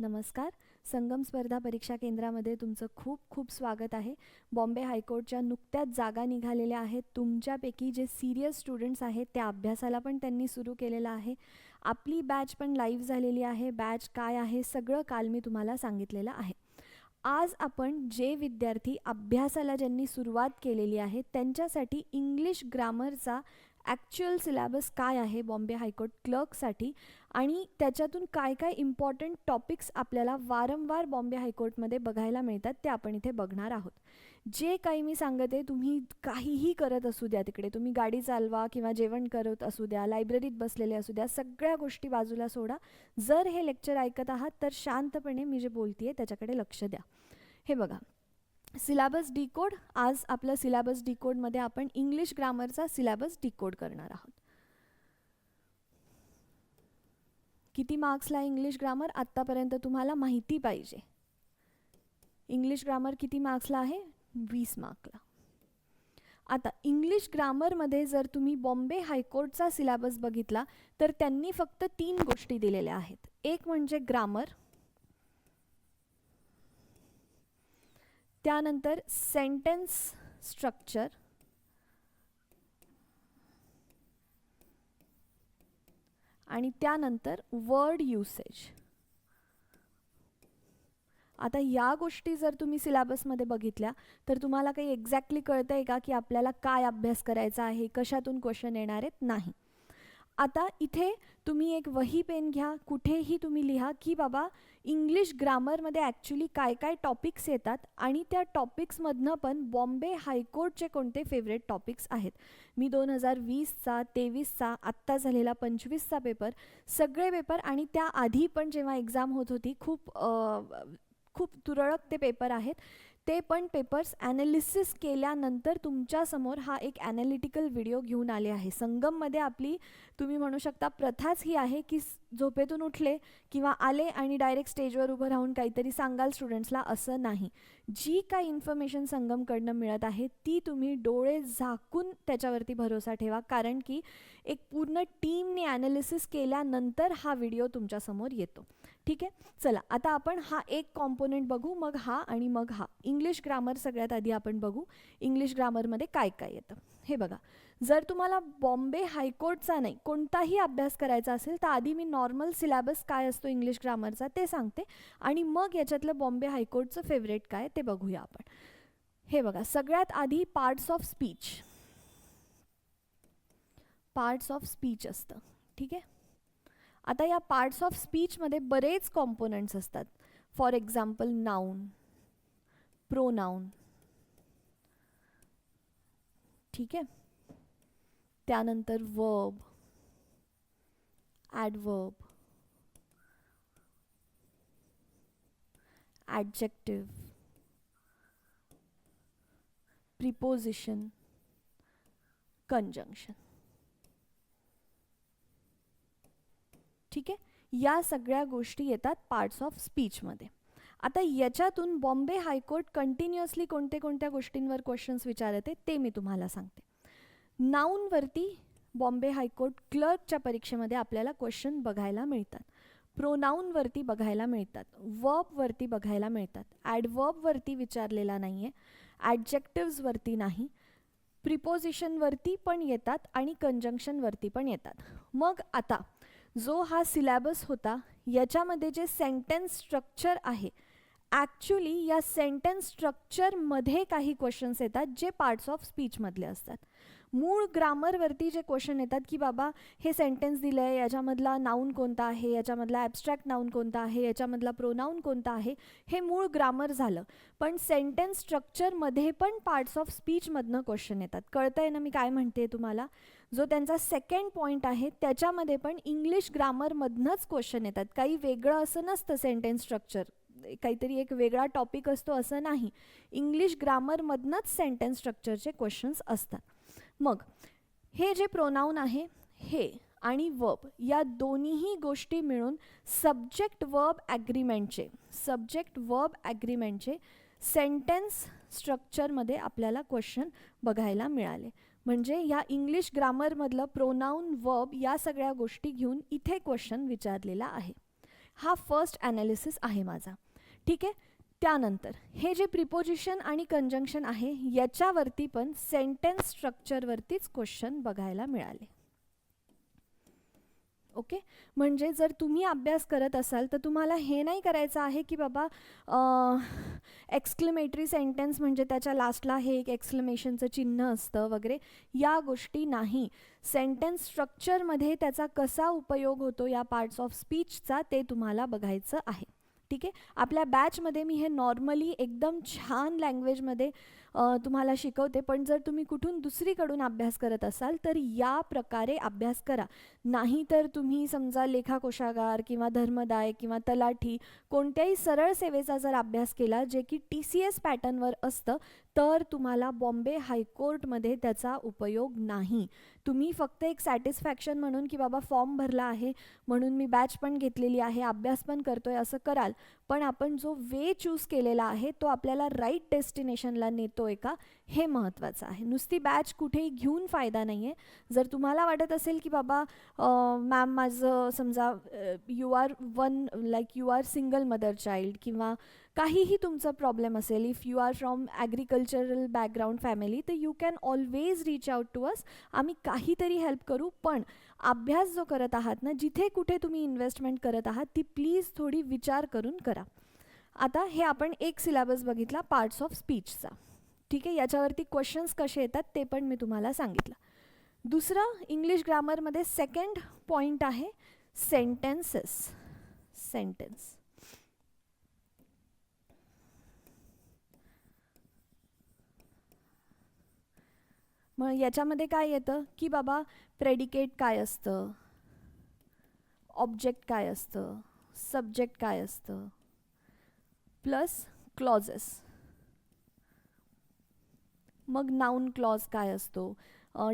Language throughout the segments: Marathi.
नमस्कार. संगम स्पर्धा परीक्षा केंद्रामध्ये तुमचं खूप खूप स्वागत आहे. बॉम्बे हायकोर्टच्या नुकत्याच जागा निघालेल्या आहेत. तुमच्यापैकी जे सिरियस स्टुडंट्स आहेत त्या अभ्यासाला पण त्यांनी सुरू केलेलं आहे. आपली बॅच पण लाईव्ह झालेली आहे. बॅच काय आहे सगळं काल मी तुम्हाला सांगितलेलं आहे. आज आपण जे विद्यार्थी अभ्यासाला ज्यांनी सुरुवात केलेली आहे त्यांच्यासाठी इंग्लिश ग्रामरचा ॲक्च्युअल सिलॅबस काय आहे बॉम्बे हायकोर्ट क्लर्कसाठी आणि त्याच्यातून काय काय इम्पॉर्टंट टॉपिक्स आपल्याला वारंवार बॉम्बे हायकोर्टमध्ये बघायला मिळतात ते आपण इथे बघणार आहोत. जे काही मी सांगते तुम्ही काहीही करत असू द्या तिकडे. तुम्ही गाडी चालवा किंवा जेवण करत असू द्या लायब्ररीत बसलेले असू द्या सगळ्या गोष्टी बाजूला सोडा. जर हे लेक्चर ऐकत आहात तर शांतपणे मी जे बोलते त्याच्याकडे लक्ष द्या. हे बघा. सिलॅबस डिकोड आज आपलं सिलॅबस डिकोडमध्ये आपण इंग्लिश ग्रामरचा सिलॅबस डिकोड करणार आहोत. किती मार्क्सला इंग्लिश ग्रामर? आत्तापर्यंत तुम्हाला माहिती पाहिजे. इंग्लिश ग्रामर किती मार्क्सला आहे? वीस मार्कला आता इंग्लिश ग्रामरमध्ये जर तुम्ही बॉम्बे हायकोर्टचा सिलॅबस बघितला तर त्यांनी फक्त तीन गोष्टी दिलेल्या आहेत. एक म्हणजे ग्रामर त्यानंतर सेंटेन्स स्ट्रक्चर आणि त्यानंतर वर्ड युसेज आता या गोष्टी जर तुम्ही सिलॅबसमध्ये बघितल्या तर तुम्हाला काही एक्झॅक्टली कळतं आहे का की आपल्याला काय अभ्यास करायचा आहे कशातून क्वेश्चन येणार आहेत? नाही. आता इथे तुम्ही एक वही पेन घ्या कुठेही तुम्ही लिहा की बाबा इंग्लिश ग्रामरमध्ये ॲक्च्युली काय काय टॉपिक्स येतात आणि त्या टॉपिक्समधनं पण बॉम्बे हायकोर्टचे कोणते फेवरेट टॉपिक्स आहेत? मी दोन हजार वीसचा तेवीसचा आत्ता झालेला पंचवीसचा पेपर सगळे पेपर आणि त्याआधी पण जेव्हा एक्झाम होत होती खूप खूप तुरळक ते पेपर आहेत. ते पण पेपर्स ॲनालिसिस केल्यानंतर तुमच्यासमोर हा एक ॲनालिटिकल व्हिडिओ घेऊन आले आहे. संगममध्ये आपली तुम्ही म्हणू शकता प्रथाच ही आहे की झोपेतून उठले किंवा आले आणि डायरेक्ट स्टेजवर उभं राहून काहीतरी सांगाल स्टुडंट्सला असं नाही. जी काही इन्फॉर्मेशन संगमकडनं मिळत आहे ती तुम्ही डोळे झाकून त्याच्यावरती भरोसा ठेवा. कारण की एक पूर्ण टीमने ॲनालिसिस केल्यानंतर हा व्हिडिओ तुमच्यासमोर येतो. ठीक आहे? चला आता आपण हा एक कॉम्पोनंट बघू मग हा आणि मग हा. इंग्लिश ग्रामर सगळ्यात आधी आपण बघू. इंग्लिश ग्रामरमध्ये काय काय येतं? हे बघा. जर तुम्हाला बॉम्बे हायकोर्टचा नाही कोणताही अभ्यास करायचा असेल तर आधी मी नॉर्मल सिलॅबस काय असतो इंग्लिश ग्रामरचा ते सांगते. आणि मग याच्यातलं बॉम्बे हायकोर्टचं फेवरेट काय ते बघूया आपण. हे बघा सगळ्यात आधी parts of speech parts of speech असतं. ठीक आहे? आता या पार्ट्स ऑफ स्पीचमध्ये बरेच कॉम्पोनंट्स असतात. फॉर एक्झाम्पल नाऊन प्रोनाऊन ठीक आहे? त्यानंतर verb adverb adjective preposition conjunction ठीक आहे? या सगळ्या गोष्टी येतात पार्ट्स ऑफ स्पीचमध्ये आता याच्यातून बॉम्बे हायकोर्ट कंटिन्युअसली कोणते कोणत्या गोष्टींवर क्वेश्चन्स विचारते ते मी तुम्हाला सांगते. नाऊनवरती बॉम्बे हायकोर्ट क्लर्कच्या परीक्षेमध्ये आपल्याला क्वेश्चन बघायला मिळतात. प्रोनाऊनवरती बघायला मिळतात. वर्बवरती बघायला मिळतात. ॲडवर्बवरती विचारलेला नाही आहे ॲडजेक्टिव्सवरती नाही. प्रिपोजिशनवरती पण येतात आणि कंजंक्शनवरती पण येतात. मग आता जो हा सिलॅबस होता याच्यामध्ये जे सेंटेन्स स्ट्रक्चर आहे ॲक्च्युली या सेंटेन्स स्ट्रक्चरमध्ये काही क्वेश्चन्स येतात जे पार्ट्स ऑफ स्पीचमधले असतात. मूळ ग्रामरवरती जे क्वेश्चन येतात की बाबा हे सेंटेन्स दिलं आहे याच्यामधला नाऊन कोणता आहे याच्यामधला ॲबस्ट्रॅक्ट नाऊन कोणता आहे याच्यामधला प्रोनाऊन कोणता आहे हे मूळ ग्रामर झालं. पण सेंटेन्स स्ट्रक्चरमध्ये पण पार्ट्स ऑफ स्पीचमधनं क्वेश्चन येतात. कळतं आहे ना मी काय म्हणते तुम्हाला? जो त्यांचा सेकंड पॉईंट आहे त्याच्यामध्ये पण इंग्लिश ग्रामरमधनंच क्वेश्चन येतात. काही वेगळं असं नसतं सेंटेन्स स्ट्रक्चर काहीतरी एक वेगळा टॉपिक असतो असं नाही. इंग्लिश ग्रामरमधनंच सेंटेन्स स्ट्रक्चरचे क्वेश्चन्स असतात. मग हे जे प्रोनाऊन आहे हे आणि वर्ब या दोन्हीही गोष्टी मिळून सब्जेक्ट वर्ब ॲग्रीमेंटचे सब्जेक्ट वर्ब ॲग्रीमेंटचे सेंटेन्स स्ट्रक्चरमध्ये आपल्याला क्वेश्चन बघायला मिळाले. म्हणजे या इंग्लिश ग्रामरमधलं प्रोनाऊन वर्ब या सगळ्या गोष्टी घेऊन इथे क्वेश्चन विचारलेला आहे. हा फर्स्ट ॲनालिसिस आहे माझा. ठीक आहे? त्यानंतर हे जे प्रिपोजिशन आणि कंजंक्शन आहे याच्यावरती पण सेंटेन्स स्ट्रक्चरवरतीच क्वेश्चन बघायला मिळाले. ओके? म्हणजे जर तुम्ही अभ्यास करत असाल तर तुम्हाला हे नाही करायचं आहे की बाबा एक्सक्लेमेटरी सेंटेन्स म्हणजे त्याच्या लास्टला हे एक एक्सक्लेमेशनचं चिन्ह असतं वगैरे या गोष्टी नाही. सेंटेन्स स्ट्रक्चरमध्ये त्याचा कसा उपयोग होतो या पार्ट्स ऑफ स्पीचचा ते तुम्हाला बघायचं आहे. ठीक आहे? आपल्या बॅचमध्ये मी हे नॉर्मली एकदम छान लँग्वेजमध्ये तुम्हाला शिकवते पण जर तुम्ही कुठून दुसरीकडून अभ्यास करत असाल तर या प्रकारे अभ्यास करा. नाही तर तुम्ही समजा लेखाकोशागार किंवा धर्मदाय किंवा तलाठी कोणत्याही सरळ सेवेचा जर अभ्यास केला जे की टी सी एस पॅटर्नवर असतं तर तुम्हाला बॉम्बे हायकोर्टमध्ये त्याचा उपयोग नाही. तुम्ही फक्त एक सॅटिस्फॅक्शन म्हणून की बाबा फॉर्म भरला आहे म्हणून मी बॅच पण घेतलेली आहे अभ्यास पण करतोय असं कराल. पण आपण जो वे चूज केलेला आहे तो आपल्याला राईट डेस्टिनेशनला नेतोय का हे महत्त्वाचं आहे. नुसती बॅच कुठेही घेऊन फायदा नाही आहे जर तुम्हाला वाटत असेल की बाबा मॅम माझं समजा you are one like you are single mother child किंवा काहीही तुमचं प्रॉब्लेम असेल if you are from agricultural background family तर you can always reach out to us आम्ही काहीतरी हेल्प करू पण अभ्यास जो करत आहात ना जिथे कुठे तुम्ही इन्व्हेस्टमेंट करत आहात ती प्लीज थोडी विचार करून करा. आता हे आपण एक सिलेबस बघितला पार्ट्स ऑफ स्पीचचा ठीक आहे याच्यावरती क्वेश्चन्स कसे येतात ते पण मी तुम्हाला सांगितलं. दुसरं इंग्लिश ग्रामरमध्ये सेकंड पॉईंट आहे सेंटेन्सेस सेंटेन्स मग याच्यामध्ये काय येतं? की बाबा प्रेडिकेट काय असतं? ऑब्जेक्ट काय असतं? सब्जेक्ट काय असतं? प्लस क्लॉजेस मग नाऊन क्लॉज काय असतो?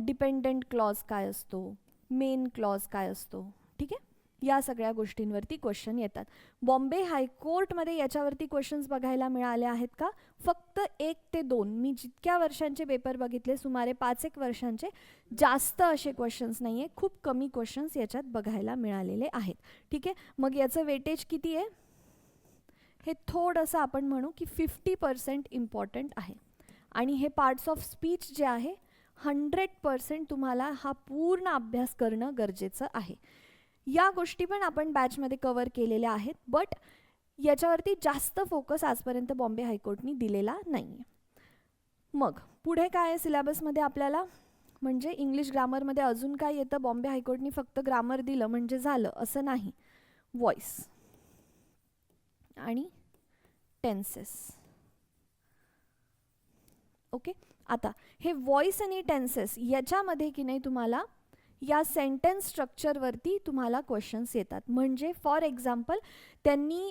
डिपेंडंट क्लॉज काय असतो? मेन क्लॉज काय असतो? ठीक आहे? या सगळ्या गोष्टींवरती क्वेश्चन येतात. बॉम्बे हायकोर्टमध्ये याच्यावरती क्वेश्चन्स बघायला मिळाले आहेत का? फक्त एक ते दोन. मी जितक्या वर्षांचे पेपर बघितले सुमारे पाच एक वर्षांचे जास्त असे क्वेश्चन्स नाही आहे खूप कमी क्वेश्चन्स याच्यात बघायला मिळालेले आहेत. ठीक आहे? मग याचं वेटेज किती आहे? हे थोडंसं आपण म्हणू की फिफ्टी पर्सेंट इम्पॉर्टंट आहे. आणि हे पार्ट्स ऑफ स्पीच जे आहे हंड्रेड पर्सेंट तुम्हाला हा पूर्ण अभ्यास करणं गरजेचं आहे. या गोष्टी पण आपण बॅचमध्ये कवर केलेल्या आहेत बट याच्यावरती जास्त फोकस आजपर्यंत बॉम्बे हायकोर्टनी दिलेला नाही आहे मग पुढे काय आहे सिलेबसमध्ये आपल्याला? म्हणजे इंग्लिश ग्रामरमध्ये अजून काय येतं? बॉम्बे हायकोर्टनी फक्त ग्रामर दिलं म्हणजे झालं असं नाही. व्हॉइस आणि टेन्सेस ओके? आता हे व्हॉइस आणि टेन्सेस याच्यामध्ये की नाही तुम्हाला या सेंटेन्स स्ट्रक्चरवरती तुम्हाला क्वेश्चन्स येतात. म्हणजे फॉर एक्झाम्पल त्यांनी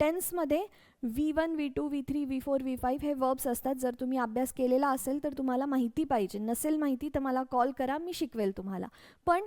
टेन्समध्ये V one V two V three V four V five हे वर्ब्स असतात. जर तुम्ही अभ्यास केलेला असेल तर तुम्हाला माहिती पाहिजे. नसेल माहिती तर मला कॉल करा मी शिकवेल तुम्हाला. पण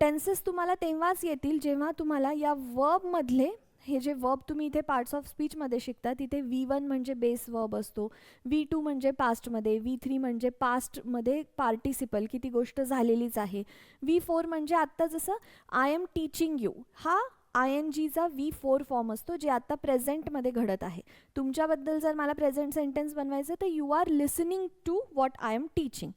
टेन्सेस तुम्हाला तेव्हाच येतील जेव्हा तुम्हाला या वर्बमधले हे जे वर्ब तुम्ही इथे पार्ट्स ऑफ स्पीचमध्ये शिकता तिथे व्ही वन म्हणजे बेस वर्ब असतो व्ही टू म्हणजे पास्टमध्ये व्ही थ्री म्हणजे पास्टमध्ये पार्टिसिपल की ती गोष्ट झालेलीच आहे. व्ही फोर म्हणजे आत्ता जसं आय एम टीचिंग यू हा आय एन जीचा व्ही फोर फॉर्म असतो जे आता प्रेझेंटमध्ये घडत आहे. तुमच्याबद्दल जर मला प्रेझेंट सेंटेन्स बनवायचं तर you are listening to what I am teaching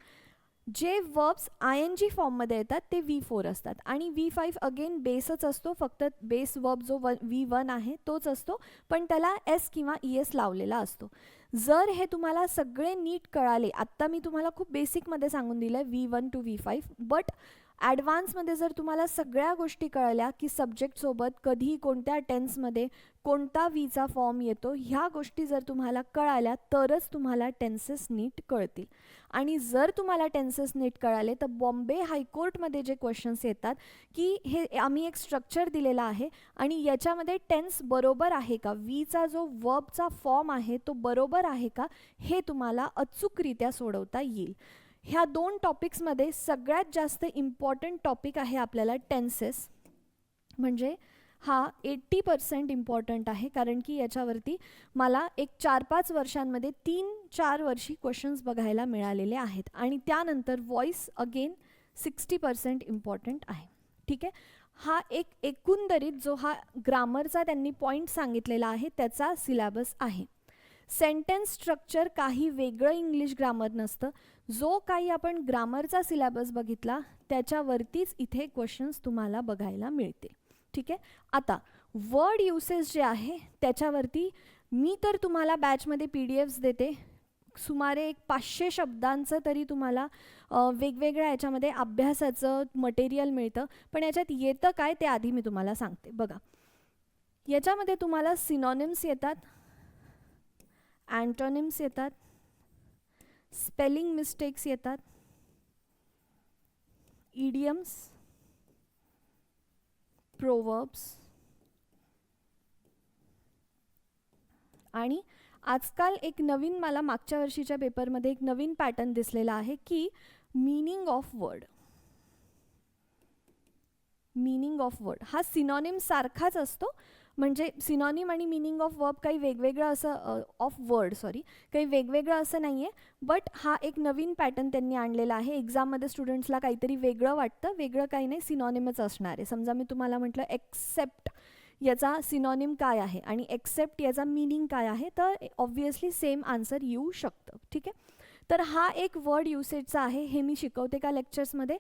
जे वर्ब्स आय एन जी फॉर्ममध्ये येतात ते व्ही फोर असतात. आणि व्ही फाईव्ह अगेन बेसच असतो फक्त बेस वर्ब जो वन व्ही वन आहे तोच असतो पण त्याला एस किंवा ई एस लावलेला असतो. जर हे तुम्हाला सगळे नीट कळाले आत्ता मी तुम्हाला खूप बेसिकमध्ये सांगून दिलं आहे V one two V five but ॲडव्हान्समध्ये जर तुम्हाला सगळ्या गोष्टी कळल्या की सब्जेक्टसोबत कधी कोणत्या टेन्समध्ये कोणता वीचा फॉर्म येतो ह्या गोष्टी जर तुम्हाला कळाल्या तरच तुम्हाला टेन्सेस नीट कळतील. आणि जर तुम्हाला टेन्सेस नीट कळाले तर बॉम्बे हायकोर्टमध्ये जे क्वेश्चन्स येतात की हे आम्ही एक स्ट्रक्चर दिलेला आहे आणि याच्यामध्ये टेन्स बरोबर आहे का? वीचा जो वर्बचा फॉर्म आहे तो बरोबर आहे का? हे तुम्हाला अचूकरित्या सोडवता येईल. ह्या दोन टॉपिक्समध्ये सगळ्यात जास्त इम्पॉर्टंट टॉपिक आहे आपल्याला टेन्सेस म्हणजे हा एट्टी पर्सेंट इम्पॉर्टंट आहे कारण की याच्यावरती मला एक चार पाच वर्षांमध्ये तीन चार वर्षी क्वेश्चन्स बघायला मिळालेले आहेत. आणि त्यानंतर voice again sixty percent important आहे. ठीक आहे? हा एक एकंदरीत जो हा ग्रामरचा त्यांनी पॉईंट सांगितलेला आहे त्याचा सिलॅबस आहे. सेंटेन्स स्ट्रक्चर काही वेगळं इंग्लिश ग्रामर नसतं. जो काही आपण ग्रामरचा सिलॅबस बघितला त्याच्यावरतीच इथे क्वेश्चन्स तुम्हाला बघायला मिळतील ठीक आहे? आता वर्ड युसेस जे आहे त्याच्यावरती मी तर तुम्हाला बॅचमध्ये पी डी एफ्स देते. सुमारे एक पाचशे शब्दांचं तरी तुम्हाला वेगवेगळ्या याच्यामध्ये अभ्यासाचं मटेरियल मिळतं. पण याच्यात येतं काय ते आधी मी तुम्हाला सांगते. बघा. याच्यामध्ये तुम्हाला सिनॉनिम्स येतात. अँटोनिम्स येतात. स्पेलिंग मिस्टेक्स येतात. इडियम्स प्रोवर्ब्स आणि आजकाल एक नवीन मला मागच्या वर्षीच्या पेपरमध्ये एक नवीन पॅटर्न दिसलेला आहे की meaning of word meaning of word हा सिनॉनिम सारखाच असतो. म्हणजे सिनॉनिम आणि मिनिंग ऑफ वर्ब काही वेगवेगळं असं ऑफ वर्ड सॉरी काही वेगवेगळं असं नाही आहे बट हा एक नवीन पॅटर्न त्यांनी आणलेला आहे. एक्झाममध्ये स्टुडंट्सला काहीतरी वेगळं वाटतं. वेगळं काही नाही सिनॉनिमच असणार आहे. समजा मी तुम्हाला म्हटलं एक्सेप्ट याचा सिनॉनिम काय आहे आणि एक्सेप्ट याचा मिनिंग काय आहे तर ऑब्व्हियसली सेम आन्सर येऊ शकतं. ठीक आहे? तर हा एक वर्ड युसेजचा आहे. हे मी शिकवते का लेक्चर्समध्ये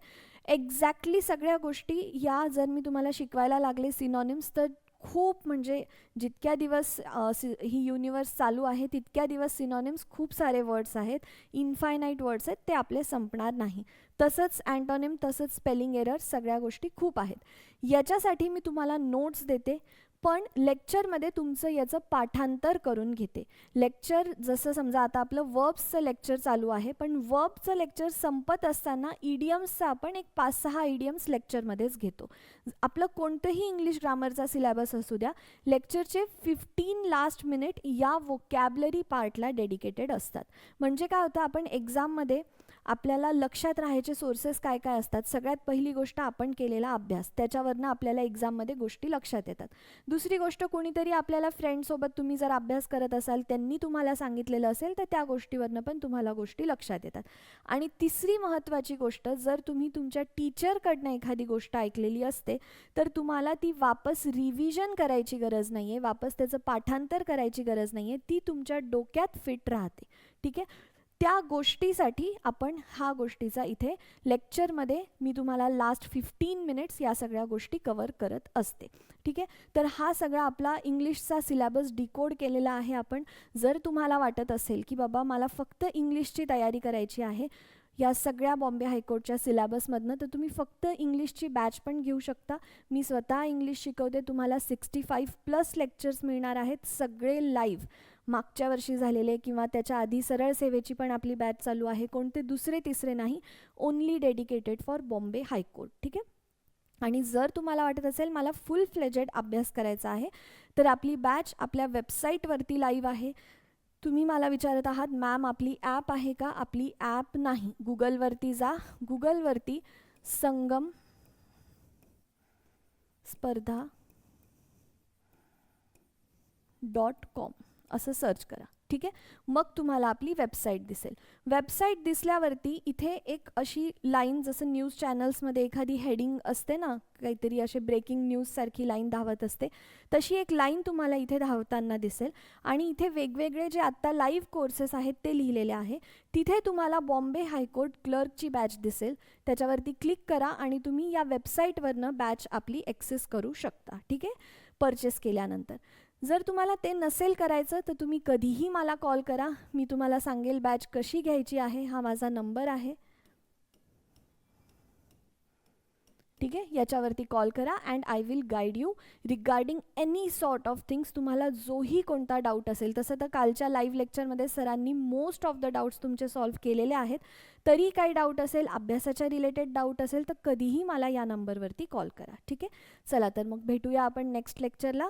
एक्झॅक्टली सगळ्या गोष्टी या जर मी तुम्हाला शिकवायला लागले सिनॉनिम्स तर खूप म्हणजे जितक्या दिवस सि ही युनिवर्स चालू आहे तितक्या दिवस सिनॉनिम्स खूप सारे वर्ड्स आहेत. इनफायनाईट वर्ड्स आहेत ते आपले संपणार नाही. तसंच अँटॉनिम तसंच स्पेलिंग एरर सगळ्या गोष्टी खूप आहेत. याच्यासाठी मी तुम्हाला नोट्स देते. पण लेक्चरमध्ये तुमचं याचं पाठांतर करून घेते. लेक्चर जसं समजा आता आपलं वर्ब्सचं लेक्चर चालू आहे पण वर्बचं लेक्चर संपत असताना इडियम्सचं आपण एक पाच सहा इडियम्स लेक्चरमध्येच घेतो. आपलं कोणतंही इंग्लिश ग्रामरचा सिलेबस असू द्या लेक्चरचे फिफ्टीन लास्ट मिनिट या वोकॅबलरी पार्टला डेडिकेटेड असतात. म्हणजे काय होतं आपण एक्झाममध्ये आपल्याला लक्षात राहायचे सोर्सेस काय काय असतात? सगळ्यात पहिली गोष्ट आपण केलेला अभ्यास. त्याच्यावरनं आपल्याला एक्झाममध्ये गोष्टी लक्षात येतात. दुसरी गोष्ट कोणीतरी आपल्याला फ्रेंडसोबत तुम्ही जर अभ्यास करत असाल त्यांनी तुम्हाला सांगितलेलं असेल तर त्या गोष्टीवरनं पण तुम्हाला गोष्टी लक्षात येतात. आणि तिसरी महत्त्वाची गोष्ट जर तुम्ही तुमच्या टीचरकडनं एखादी गोष्ट ऐकलेली असते तर तुम्हाला ती वापस रिव्हिजन करायची गरज नाही आहे वापस त्याचं पाठांतर करायची गरज नाही आहे ती तुमच्या डोक्यात फिट राहते. ठीक आहे? त्या गोष्टीसाठी आपण हा गोष्टीचा इथे लेक्चरमध्ये मी तुम्हाला लास्ट फिफ्टीन मिनिट्स या सगळ्या गोष्टी कवर करत असते. ठीक आहे? तर हा सगळा आपला इंग्लिशचा सिलॅबस डिकोड केलेला आहे आपण. जर तुम्हाला वाटत असेल की बाबा मला फक्त इंग्लिशची तयारी करायची आहे या सगळ्या बॉम्बे हायकोर्टच्या सिलॅबसमधनं तर तुम्ही फक्त इंग्लिशची बॅच पण घेऊ शकता. मी स्वतः इंग्लिश शिकवते तुम्हाला सिक्स्टी फाईव्ह प्लस लेक्चर्स मिळणार आहेत सगळे लाईव्ह मागच्या वर्षी झालेले किंवा त्याच्या आधी सरळ सेवेची पण आपली बॅच चालू आहे कोणते दुसरे तिसरे नाही only dedicated for Bombay high court ठीक आहे? आणि जर तुम्हाला वाटत असेल मला फुल फ्लेजेड अभ्यास करायचा आहे तर आपली बॅच आपल्या वेबसाईटवरती लाईव्ह आहे. तुम्ही मला विचारत आहात मॅम आपली ॲप आहे का? आपली ॲप नाही. गुगलवरती जा. गुगलवरती संगम स्पर्धा डॉट कॉम असं सर्च करा. ठीक आहे? मग तुम्हाला आपली वेबसाईट दिसेल. वेबसाईट दिसल्यावरती इथे एक अशी लाईन जसं न्यूज चॅनल्समध्ये एखादी हेडिंग असते ना काहीतरी असे ब्रेकिंग न्यूजसारखी लाईन धावत असते तशी एक लाईन तुम्हाला इथे धावताना दिसेल. आणि इथे वेगवेगळे जे आत्ता लाईव्ह कोर्सेस आहेत ते लिहिलेले आहे. तिथे तुम्हाला बॉम्बे हायकोर्ट क्लर्कची बॅच दिसेल. त्याच्यावरती क्लिक करा आणि तुम्ही या वेबसाईटवरनं बॅच आपली ॲक्सेस करू शकता. ठीक आहे? परचेस केल्यानंतर. जर तुम्हाला ते नसेल करायचं तर तुम्ही कधीही मला कॉल करा. मी तुम्हाला सांगेल बॅच कशी घ्यायची आहे हा माझा नंबर आहे. ठीक आहे? याच्यावरती कॉल करा and I will guide you regarding any sort of things तुम्हाला जोही कोणता डाऊट असेल तसं तर कालच्या लाईव्ह लेक्चरमध्ये सरांनी मोस्ट ऑफ द डाऊट्स तुमचे सॉल्व्ह केलेले आहेत. तरी काही डाऊट असेल अभ्यासाच्या रिलेटेड डाऊट असेल तर कधीही मला या नंबरवरती कॉल करा. ठीक आहे? चला तर मग भेटूया आपण नेक्स्ट लेक्चरला